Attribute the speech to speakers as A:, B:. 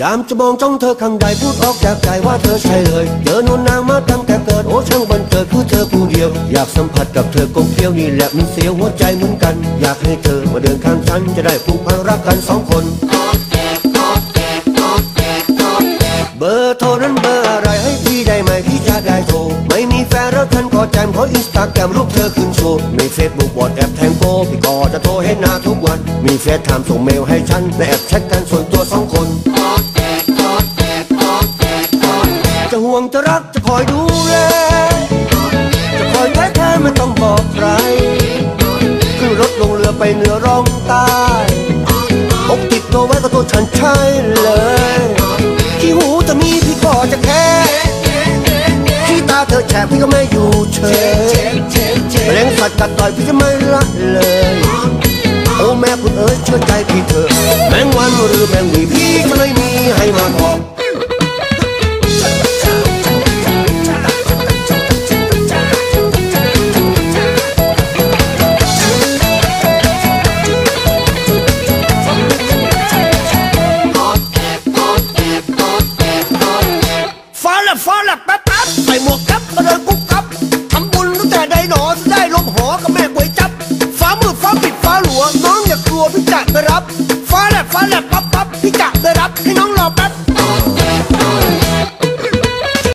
A: ยามจะมองจ้องเธอข้างใดพูดออกจากใจว่าเธอใช่เลยเจอนวนนางมาตั้งแต่เกิดโอ้ช่างบันเกิดคือเธอผู้เดียว อยากสัมผัสกับเธอกลมเกลียวนี่แหละมันเสียวหัวใจเหมือนกัน อยากให้เธอมาเดินข้างฉันจะได้ผูกพันรักกันสองคนเบอร์โทรนั้นเบอร์อะไรให้พี่ได้ไหมพี่จะได้โทรไม่มีแฟนแล้วฉันก็แจมเพราะอินสตาแกรมรูปเธอขึ้นโชว์มีเฟซบุ๊กวอทแอปแทงโกพี่ก็จะโทรให้หน้าทุกวัน มีเฟซไทม์ส่งเมลให้ฉันและแอบแชทกันส่วนตัวสอง จะห่วงจะรักจะคอยดูแล จะคอยแท้แท้ไม่ต้องบอกใคร ขึ้นรถลงเรือไปเหนือร่องใต้อกติดตัวไว้ก็ตัวฉันใช่เลย ที่หูจะมีพี่ก็จะแค่ที่ตาเธอแฉะพี่ก็ไม่อยู่เฉยแมลงสัตว์กัดต่อยพี่จะไม่ละเลยโอ้แม่คุณเอ๋ยเชื่อใจพี่เถอะแมงวันหรือแมงวีพี่ก็ไม่มีให้มาบอ
B: รับฟ้าแลบฟ้าแลบปั๊บปั๊บพี่กะไปรับให้น้องรอแป๊บ